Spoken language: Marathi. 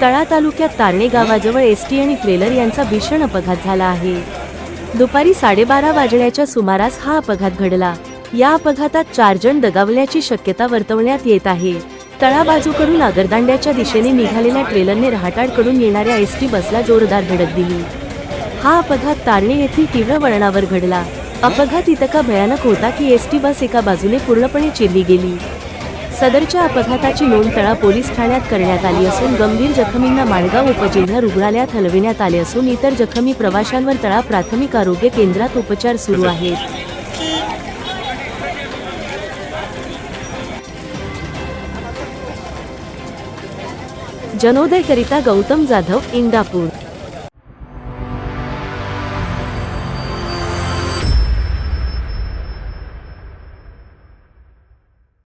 तळा तालुक्यात तारणे गावाजवळ एस टी आणि ट्रेलर यांचा भीषण अपघात झाला आहे. दुपारी साडेबारा वाजण्याच्या सुमारास हा अपघात घडला. या अपघातात चार जण दगावल्याची शक्यता वर्तवण्यात येत आहे. तळा बाजूकडून आगरदांड्याच्या दिशेने निघालेल्या ट्रेलरने रहाटाडकडून येणाऱ्या एस टी बसला जोरदार धडक दिली. हा अपघात तारणे येथील तीव्र वळणावर घडला. अपघात इतका भयानक होता की एस टी बस एका बाजूने पूर्णपणे चिरली गेली. सदरच्या अपघाताची नोंद तळा पोलीस ठाण्यात करण्यात आली असून गंभीर जखमींना माणगाव उपजिल्हा रुग्णालयात हलविण्यात आले असून इतर जखमी प्रवाशांवर तळा प्राथमिक आरोग्य केंद्रात उपचार सुरू आहेत. जनोदयकरिता गौतम जाधव इंदापूर.